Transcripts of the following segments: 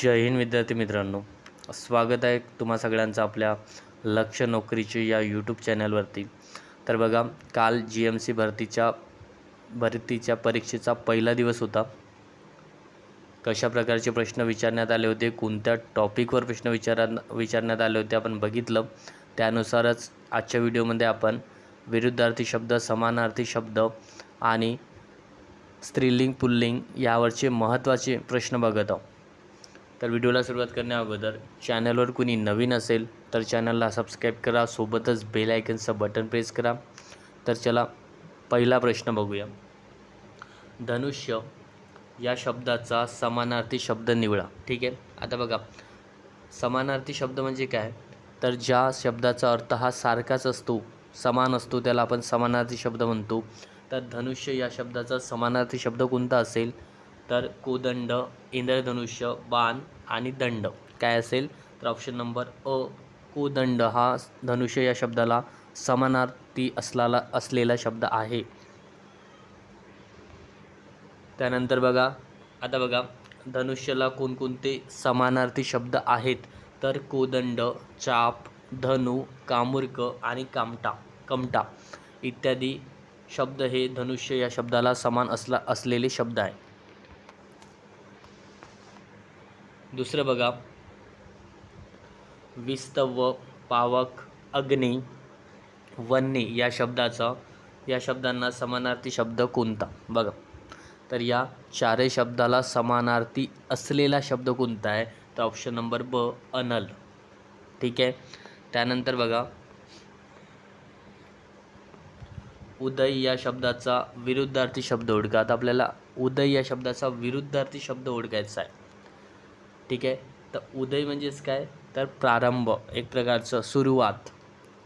जय हिंद विद्यार्थी मित्रांनो. स्वागत आहे तुम्हा सगळ्यांचं आपल्या लक्ष नोकरीचे या यूट्यूब चॅनलवरती तर बघा काल जी एम सी भरतीच्या भरतीच्या परीक्षेचा पहिला दिवस होता. कशा प्रकारचे प्रश्न विचारण्यात आले होते कोणत्या टॉपिकवर प्रश्न विचारा विचारण्यात आले होते आपण बघितलं. त्यानुसारच आजच्या व्हिडिओमध्ये आपण विरुद्धार्थी शब्द समानार्थी शब्द आणि स्त्रीलिंग पुल्लिंग यावरचे महत्त्वाचे प्रश्न बघत आहोत. तर व्हिडिओला सुरुवात करण्या अगोदर चॅनलवर कुणी नवीन असेल तर चॅनलला सबस्क्राईब करा. सोबतच बेल आयकनचं बटन प्रेस करा. तर चला पहिला प्रश्न बघूया. धनुष्य या शब्दाचा समानार्थी शब्द निवडा. ठीक आहे? आता बघा. समानार्थी शब्द म्हणजे काय? तर ज्या शब्दाचा अर्थ हा सारखाच असतो समान असतो त्याला आपण समानार्थी शब्द म्हणतो. तर धनुष्य या शब्दाचा समानार्थी शब्द कोणता असेल? तर कोदंड इंद्रधनुष्य बाण आणि दंड. काय असेल? तर ऑप्शन नंबर अ कोदंड हा धनुष्य या शब्दाला समानार्थी असलाला असलेला शब्द आहे. त्यानंतर बघा आता बघा धनुष्याला कोणकोणते समानार्थी शब्द आहेत? तर कोदंड चाप धनु कामुर्क आणि कामटा कमटा. इत्यादी शब्द हे धनुष्य या शब्दाला समान असला असलेले शब्द आहे. दुसरं बघा. विस्तव पावक अग्नी वन्नी या शब्दाचा या शब्दांना समानार्थी शब्द कोणता? बघा. तर या चारही शब्दाला समानार्थी असलेला शब्द कोणता आहे? तर ऑप्शन नंबर ब अनल. ठीक आहे? त्यानंतर बघा. उदय या शब्दाचा विरुद्धार्थी शब्द ओळखा. आता आपल्याला उदय या शब्दाचा विरुद्धार्थी शब्द ओळखायचा आहे. ठीक आहे? तर उदय म्हणजेच काय? तर प्रारंभ एक प्रकारचं सुरुवात.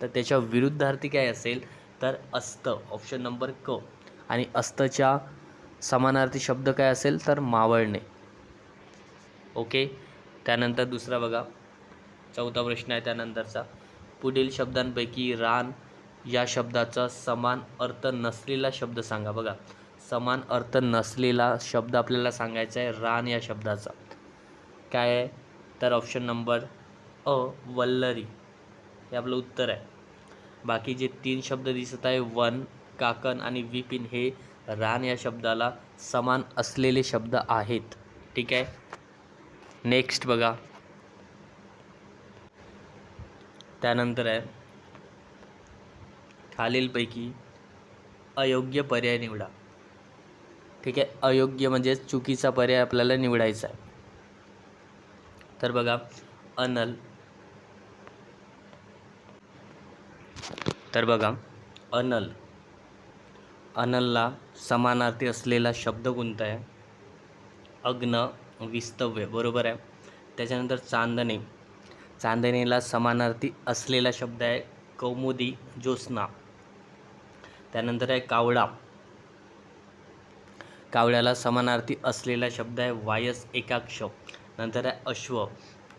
तर त्याच्या विरुद्धार्थी काय असेल? तर अस्त ऑप्शन नंबर क. आणि अस्तच्या समानार्थी शब्द काय असेल? तर मावळणे. ओके? त्यानंतर दुसरा बघा. चौथा प्रश्न आहे त्यानंतरचा. पुढील शब्दांपैकी रान या शब्दाचा समान अर्थ नसलेला शब्द सांगा बघा. समान अर्थ नसलेला शब्द आपल्याला सांगायचा आहे रान या शब्दाचा. काय आहे? तर ऑप्शन नंबर अ वल्लरी. हे आपलं उत्तर आहे. बाकी जे तीन शब्द दिसत आहे वन काकण आणि विपिन हे रान या शब्दाला समान असलेले शब्द आहेत. ठीक आहे? नेक्स्ट बघा. त्यानंतर आहे. खालीलपैकी अयोग्य पर्याय निवडा. ठीक आहे? अयोग्य म्हणजे चुकीचा पर्याय आपल्याला निवडायचा आहे. तर बघा अनल. तर बघा अनल. अनलला समानार्थी असलेला शब्द कोणता आहे? अग्न विस्तव्य बरोबर आहे. त्याच्यानंतर चांदणे. चांदणीला समानार्थी असलेला शब्द आहे कौमुदी ज्योत्स्ना. त्यानंतर आहे कावळा. कावळ्याला समानार्थी असलेला शब्द आहे वायस एकाक्ष. नंतर आहे अश्व.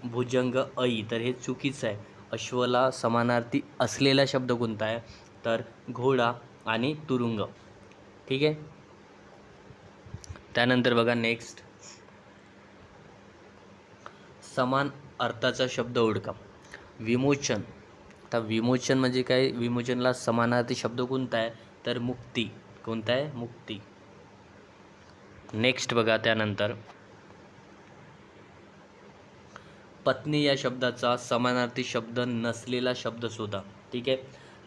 भुजंग ऐ तर हे चुकीचं आहे. अश्वला समानार्थी असलेला शब्द कोणता आहे? तर घोडा आणि तुरुंग. ठीक आहे? त्यानंतर बघा नेक्स्ट समान अर्थाचा शब्द ओळखा. विमोचन. आता विमोचन म्हणजे काय? विमोचनला समानार्थी शब्द कोणता आहे? तर मुक्ती. कोणता आहे? मुक्ती. नेक्स्ट बघा त्यानंतर. पत्नी या शब्दाचा समानार्थी शब्द नसलेला शब्द शोधा ठीक आहे?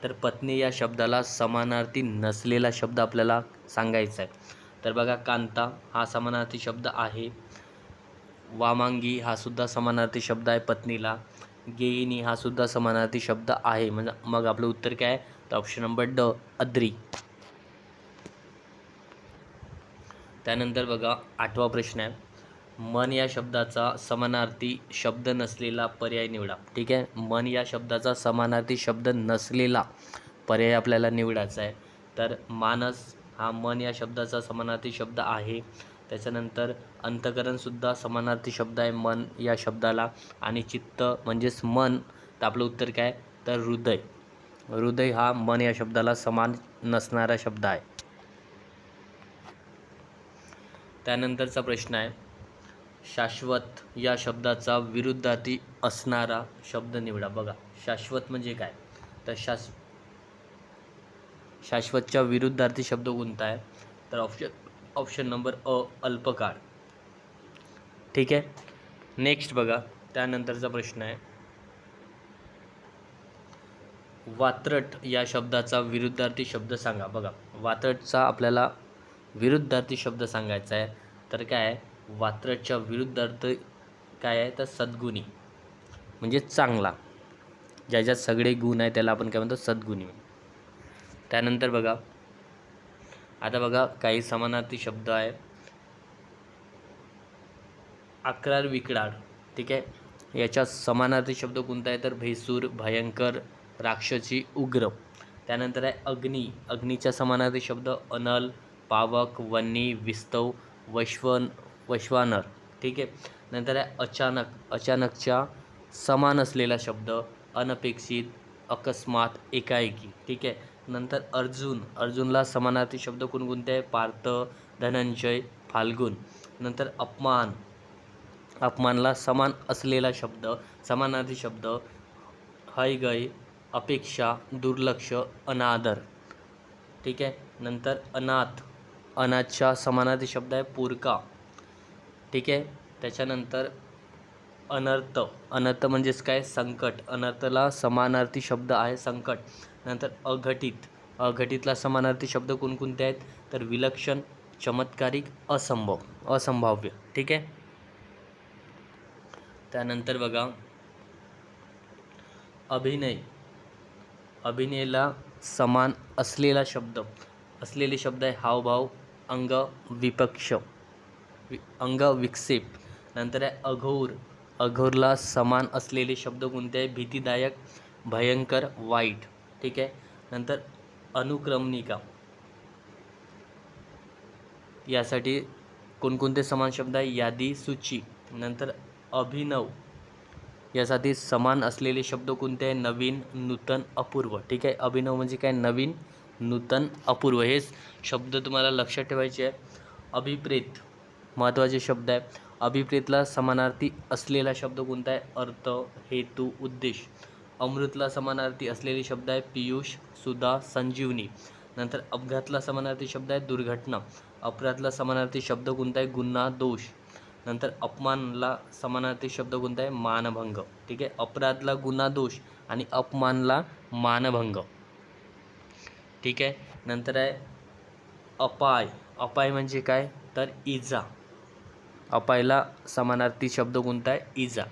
तर पत्नी या शब्दाला समानार्थी नसलेला शब्द आपल्याला सांगायचा आहे. तर बघा कांता हा समानार्थी शब्द आहे. वामांगी हा सुद्धा समानार्थी शब्द आहे पत्नीला. गेईनी हा सुद्धा समानार्थी शब्द आहे. म्हणजे मग आपलं उत्तर काय आहे? तर ऑप्शन नंबर ड अद्री. त्यानंतर बघा आठवा प्रश्न आहे. मन या शब्दाचा समानार्थी शब्द नसलेला पर्याय निवडा. ठीक आहे? मन या शब्दाचा समानार्थी शब्द नसलेला पर्याय आपल्याला निवडायचा आहे. तर मानस हा मन या शब्दाचा समानार्थी शब्द आहे. त्याच्यानंतर अंतकरणसुद्धा समानार्थी शब्द आहे मन या शब्दाला. आणि चित्त म्हणजेच मन तर आपलं उत्तर काय? तर हृदय. हृदय हा मन या शब्दाला समान नसणारा शब्द आहे. त्यानंतरचा प्रश्न आहे शाश्वत या शब्दाचा विरुद्धार्थी असणारा शब्द निवडा. बघा शाश्वत म्हणजे काय? तर शास शाश्वतच्या विरुद्धार्थी शब्द कोणता आहे? तर ऑप्शन ऑप्शन नंबर अ अल्पकाळ ठीक आहे? नेक्स्ट बघा त्यानंतरचा प्रश्न आहे. वात्रट या शब्दाचा विरुद्धार्थी शब्द सांगा. बघा वात्रटचा आपल्याला विरुद्धार्थी शब्द सांगायचा आहे. तर काय आहे? वात्रटच्या विरुद्धार्थ काय आहे? तर सद्गुणी. म्हणजे चांगला. ज्याच्यात सगळे गुण आहे त्याला आपण काय म्हणतो? सद्गुणी त्यानंतर बघा. आता बघा काही समानार्थी शब्द आहे. अकरार विकराळ ठीक आहे? याच्या समानार्थी शब्द कोणता आहे? तर भेसूर भयंकर राक्षसी उग्र. त्यानंतर आहे अग्नी. अग्नीच्या समानार्थी शब्द अनल पावक वन्नी विस्तव वैश्वन वैश्वानर. ठीक आहे? नंतर आहे अचानक. अचानकच्या समान असलेला शब्द अनपेक्षित अकस्मात एकाएकी. ठीक आहे? नंतर अर्जुन. अर्जुनला समानार्थी शब्द कोणकोणते आहे? पार्थ धनंजय फाल्गुन. नंतर अपमान. अपमानला समान असलेला शब्द समानार्थी शब्द हय गय अपेक्षा दुर्लक्ष अनादर. ठीक आहे? नंतर अनाथ. अनाथच्या समानार्थी शब्द आहे पोरका. ठीक आहे? त्याच्यानंतर अनर्थ. अनर्थ म्हणजेच काय? संकट. अनर्थला समानार्थी शब्द आहे संकट. नंतर अघटित. अघटितला समानार्थी शब्द कोणकोणते आहेत? तर विलक्षण चमत्कारिक असंभव. असंभाव्य. ठीक आहे? त्यानंतर बघा. अभिनय. अभिनयला समान असलेला शब्द. असलेले शब्द आहे हावभाव अंग विपक्ष. वि अंग विक्षेप नंतर आहे अघोर. अघोरला समान असलेले शब्द कोणते आहे भीतीदायक भयंकर वाईट. ठीक आहे? नंतर अनुक्रमणिका. यासाठी कोणकोणते समान शब्द आहे यादी सूची. नंतर अभिनव. यासाठी समान असलेले शब्द कोणते आहे नवीन नूतन अपूर्व. ठीक आहे? अभिनव म्हणजे काय? नवीन नूतन अपूर्व. हे शब्द तुम्हाला लक्षात ठेवायचे आहे अभिप्रेत. महत्त्वाचे शब्द आहे. अभिप्रेतला समानार्थी असलेला शब्द कोणता आहे? अर्थ हेतू उद्देश. अमृतला समानार्थी असलेले शब्द आहे पियुष सुधा संजीवनी. नंतर अपघातला समानार्थी शब्द आहे दुर्घटना. अपराधला समानार्थी शब्द कोणता आहे? गुन्हा दोष. नंतर अपमानला समानार्थी शब्द कोणता आहे? मानभंग. ठीक आहे? अपराधला गुन्हा दोष आणि अपमानला मानभंग. ठीक आहे? नंतर आहे अपाय. अपाय म्हणजे काय? तर इजा. अपायला समानार्थी शब्द कोणता आहे इजा.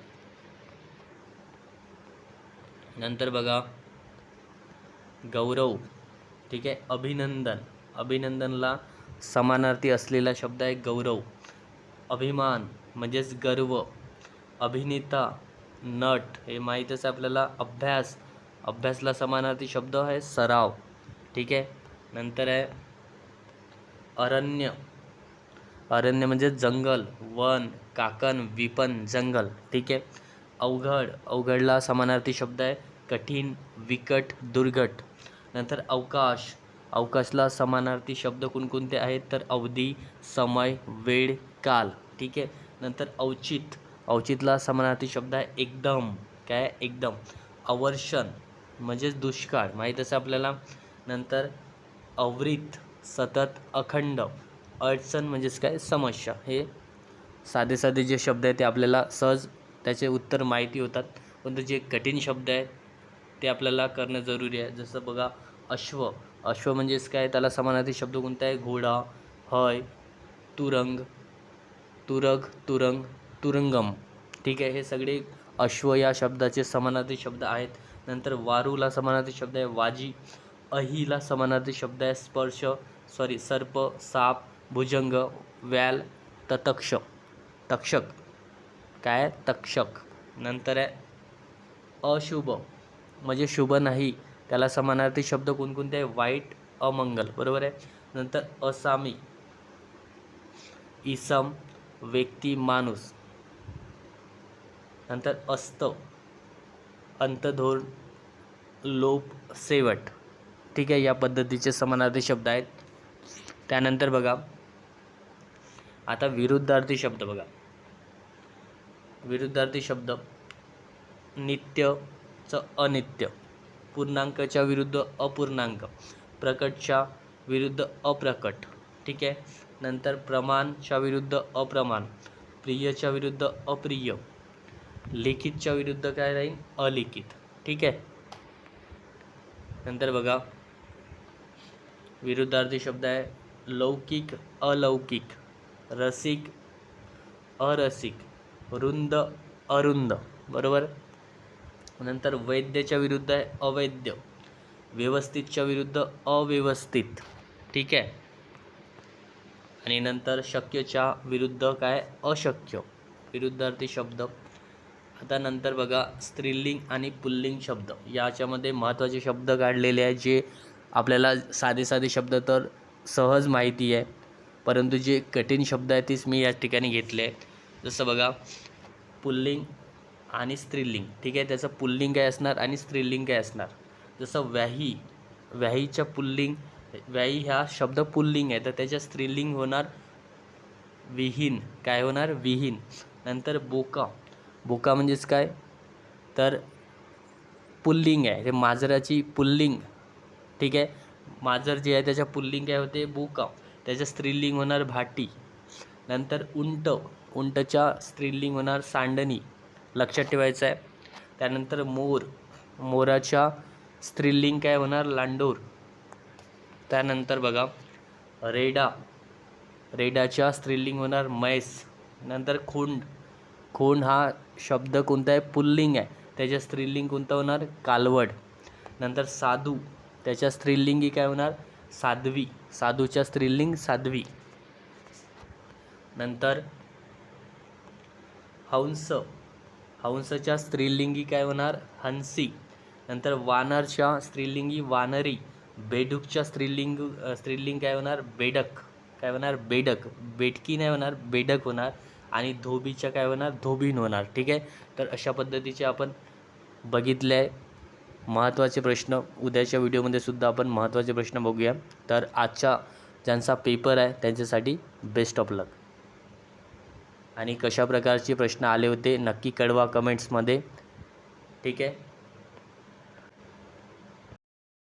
नंतर बघा गौरव. ठीक आहे अभिनंदन. अभिनंदनला समानार्थी असलेला शब्द आहे गौरव. अभिमान म्हणजेच गर्व. अभिनेता नट हे माहीतच आहे आपल्याला अभ्यास. अभ्यासला समानार्थी शब्द आहे सराव. ठीक आहे नंतर आहे अरण्य. अरण्य म्हणजे जंगल वन काकण विपन जंगल. ठीक आहे? अवघड. अवघडला समानार्थी शब्द आहे कठीण विकट दुर्घट नंतर अवकाश. अवकाशला समानार्थी शब्द कोणकोणते आहेत? तर अवधी समय वेळ काल. ठीक आहे? नंतर औचित. औचितला समानार्थी शब्द आहे एकदम. काय? एकदम. अवर्षण म्हणजेच दुष्काळ. माहीत असं आपल्याला? नंतर अवृत सतत अखंड. अडचण म्हणजेच काय? समस्या. हे साधे साधे जे शब्द आहेत ते आपल्याला सहज त्याचे उत्तर माहिती होतात. परंतु जे कठीण शब्द आहेत ते आपल्याला करणं जरुरी आहे. जसं बघा अश्व. अश्व म्हणजेच काय? त्याला समानार्थी शब्द कोणता आहे? घोडा हय तुरंग तुरग तुरंग तुरंगम. ठीक आहे? हे सगळे अश्व या शब्दाचे समानार्थी शब्द आहेत. नंतर वारूला समानार्थी शब्द आहे. वाजी अहीला समानार्थी शब्द आहे. स्पर्श सॉरी सर्प साप भुजंग व्याल ततक्ष तक्षक. काय? आहे? तक्षक. नंतर आहे अशुभ. म्हणजे शुभ नाही. त्याला समानार्थी शब्द कोणकोणते आहे? वाईट अमंगल. बरोबर आहे? नंतर असामी. इसम व्यक्ती माणूस. नंतर अस्त. अंतधोर लोप सेवट. ठीक आहे? या पद्धतीचे समानार्थी शब्द आहेत. त्यानंतर बघा. आता विरुद्धार्थी शब्द बघा. विरुद्धार्थी शब्द. नित्यचं अनित्य. पूर्णांकाच्या विरुद्ध अपूर्णांक. प्रकटच्या विरुद्ध अप्रकट. ठीक आहे? नंतर प्रमाणच्या विरुद्ध अप्रमाण. प्रियच्या विरुद्ध अप्रिय. लिखितच्या विरुद्ध काय राहील? अलिखित. ठीक आहे? नंतर बघा. विरुद्धार्थी शब्द आहे लौकिक अलौकिक. रसिक अरसिक रुंद अरुंद बरोबर? नंतर वैद्यच्या विरुद्ध आहे अवैद्य. व्यवस्थितच्या विरुद्ध अव्यवस्थित. ठीक आहे? आणि नंतर शक्यच्या विरुद्ध काय? अशक्य. विरुद्धार्थी शब्द. आता नंतर बघा स्त्रीलिंग आणि पुल्लिंग शब्द. याच्यामध्ये महत्त्वाचे शब्द काढलेले आहेत जे आपल्याला साधे साधे शब्द तर सहज माहिती आहे. परंतु जे कठीण शब्द आहेत तेच मी या ठिकाणी घेतले आहेत. जसं बघा पुल्लिंग आणि स्त्रीलिंग. ठीक आहे? त्याचं पुल्लिंग काय असणार आणि स्त्रीलिंग काय असणार? जसं व्याही व्याहीच्या पुल्लिंग व्याही हा शब्द पुल्लिंग आहे. तर त्याच्या स्त्रीलिंग होणार विहीन. काय होणार? विहीन. नंतर बोका. बोका म्हणजेच काय? तर पुल्लिंग आहे. ते माजराची पुल्लिंग. ठीक आहे? माजर जे आहे त्याच्या पुल्लिंग काय होते? बोका. त्याचं स्त्रीलिंग होणार भाटी नंतर उंट उंटच्या स्त्रीलिंग होणार सांडणी लक्षात ठेवायचं आहे त्यानंतर मोर मोराच्या स्त्रीलिंग काय होणार? लांडोर. त्यानंतर बघा रेडा रेडाच्या स्त्रीलिंग होणार म्हैस नंतर खोंड. खोंड हा शब्द कोणता आहे? पुल्लिंग आहे. त्याच्या स्त्रीलिंग कोणतं होणार? कालवड. नंतर साधू त्याच्या स्त्रीलिंगी काय होणार? साध्वी साधूच्या स्त्रीलिंग साध्वी. नंतर हंस हंसच्या स्त्रीलिंगी काय होणार? हंसी. नंतर वानरच्या स्त्रीलिंगी वानरी बेडूकच्या स्त्रीलिंग स्त्रीलिंग काय होणार? बेडक. काय होणार? बेडक. बेडकी नाही होणार बेडक होणार. आणि धोबीच्या काय होणार? धोबीन होणार. ठीक आहे? तर अशा पद्धतीचे आपण बघितले आहे महत्त्वाचे प्रश्न उद्याच्या व्हिडिओमध्ये सुद्धा आपण महत्त्वाचे प्रश्न बघूया. तर आजच्या ज्यांचा पेपर आहे त्यांच्यासाठी बेस्ट ऑफ लक आणि कशा प्रकारचे प्रश्न आले होते नक्की कळवा कमेंट्समध्ये ठीक आहे?